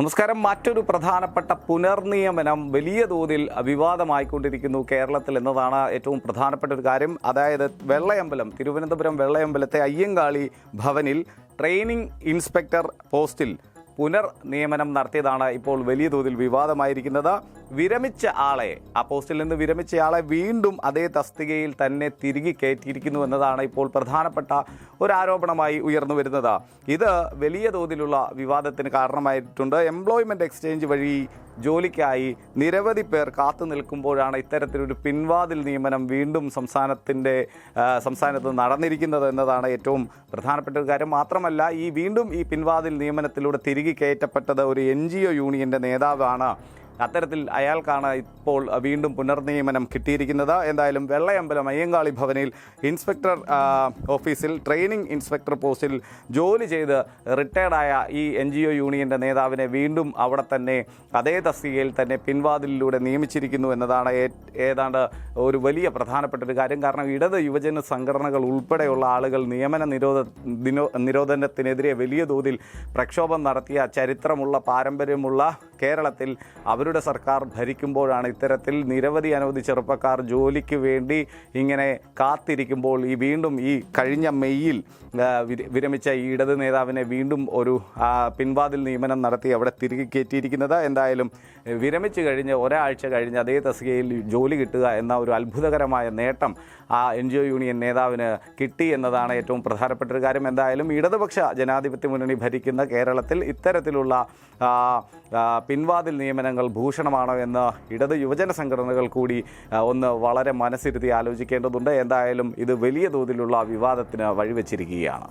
നമസ്കാരം. മറ്റൊരു പ്രധാനപ്പെട്ട പുനർനിയമനം വലിയ തോതിൽ വിവാദമായിക്കൊണ്ടിരിക്കുന്നു കേരളത്തിൽ എന്നതാണ് ഏറ്റവും പ്രധാനപ്പെട്ട ഒരു കാര്യം. അതായത് വെള്ളയമ്പലം തിരുവനന്തപുരം വെള്ളയമ്പലത്തെ അയ്യങ്കാളി ഭവനിൽ ട്രെയിനിങ് ഇൻസ്പെക്ടർ പോസ്റ്റിൽ പുനർനിയമനം നടത്തിയതാണ് ഇപ്പോൾ വലിയ തോതിൽ വിവാദമായിരിക്കുന്നത്. വിരമിച്ച ആളെ ആ പോസ്റ്റിൽ നിന്ന് വിരമിച്ച ആളെ വീണ്ടും അതേ തസ്തികയിൽ തന്നെ തിരികെ കയറ്റിയിരിക്കുന്നു എന്നതാണ് ഇപ്പോൾ പ്രധാനപ്പെട്ട ഒരു ആരോപണമായി ഉയർന്നു വരുന്നത്. ഇത് വലിയ തോതിലുള്ള വിവാദത്തിന് കാരണമായിട്ടുണ്ട്. എംപ്ലോയ്മെന്റ് എക്സ്ചേഞ്ച് വഴി ജോലിക്കായി നിരവധി പേർ കാത്തു നിൽക്കുമ്പോഴാണ് ഇത്തരത്തിലൊരു പിൻവാതിൽ നിയമനം വീണ്ടും സംസ്ഥാനത്തിന്റെ സംസ്ഥാനത്ത് നടന്നിരിക്കുന്നത് എന്നതാണ് ഏറ്റവും പ്രധാനപ്പെട്ട ഒരു കാര്യം. മാത്രമല്ല ഈ വീണ്ടും ഈ പിൻവാതിൽ നിയമനത്തിലൂടെ തിരികെ കയറ്റപ്പെട്ടത് ഒരു എൻ ജി ഒ യൂണിയന്റെ നേതാവാണ് അത്തരത്തിൽ അയാൾക്കാണ് ഇപ്പോൾ വീണ്ടും പുനർനിയമനം കിട്ടിയിരിക്കുന്നത്. എന്തായാലും വെള്ളയമ്പലം അയ്യങ്കാളി ഭവനിൽ ഇൻസ്പെക്ടർ ഓഫീസിൽ ട്രെയിനിങ് ഇൻസ്പെക്ടർ പോസ്റ്റിൽ ജോലി ചെയ്ത് റിട്ടയർഡായ ഈ എൻ ജി ഒ യൂണിയന്റെ നേതാവിനെ വീണ്ടും അവിടെ തന്നെ അതേ തസ്തികയിൽ തന്നെ പിൻവാതിലിലൂടെ നിയമിച്ചിരിക്കുന്നു എന്നതാണ് ഏതാണ്ട് ഒരു വലിയ പ്രധാനപ്പെട്ട ഒരു കാര്യം. കാരണം ഇടത് യുവജന സംഘടനകൾ ഉൾപ്പെടെയുള്ള ആളുകൾ നിയമന നിരോധ നിരോധനത്തിനെതിരെ വലിയ തോതിൽ പ്രക്ഷോഭം നടത്തിയ ചരിത്രമുള്ള പാരമ്പര്യമുള്ള കേരളത്തിൽ അവരുടെ സർക്കാർ ഭരിക്കുമ്പോഴാണ് ഇത്തരത്തിൽ നിരവധി അനവധി ചെറുപ്പക്കാർ ജോലിക്ക് വേണ്ടി ഇങ്ങനെ കാത്തിരിക്കുമ്പോൾ ഈ വീണ്ടും ഈ കഴിഞ്ഞ മെയ്യിൽ വിരമിച്ച ഈ ഇടത് നേതാവിനെ വീണ്ടും ഒരു പിൻവാതിൽ നിയമനം നടത്തി അവിടെ തിരികെ കയറ്റിയിരിക്കുന്നത്. എന്തായാലും വിരമിച്ചു കഴിഞ്ഞ് ഒരാഴ്ച കഴിഞ്ഞ് അതേ തസ്തികയിൽ ജോലി കിട്ടുക എന്ന ഒരു അത്ഭുതകരമായ നേട്ടം ആ എൻ ജി ഒ യൂണിയൻ നേതാവിന് കിട്ടി എന്നതാണ് ഏറ്റവും പ്രധാനപ്പെട്ട ഒരു കാര്യം. എന്തായാലും ഇടതുപക്ഷ ജനാധിപത്യ മുന്നണി ഭരിക്കുന്ന കേരളത്തിൽ ഇത്തരത്തിലുള്ള പിൻവാതിൽ നിയമനങ്ങൾ ഭൂഷണമാണോ എന്ന് ഇടത് യുവജന സംഘടനകൾ കൂടി ഒന്ന് വളരെ മനസ്സിരുത്തി ആലോചിക്കേണ്ടതുണ്ട്. എന്തായാലും ഇത് വലിയ തോതിലുള്ള വിവാദത്തിന് വഴിവെച്ചിരിക്കുകയാണ്.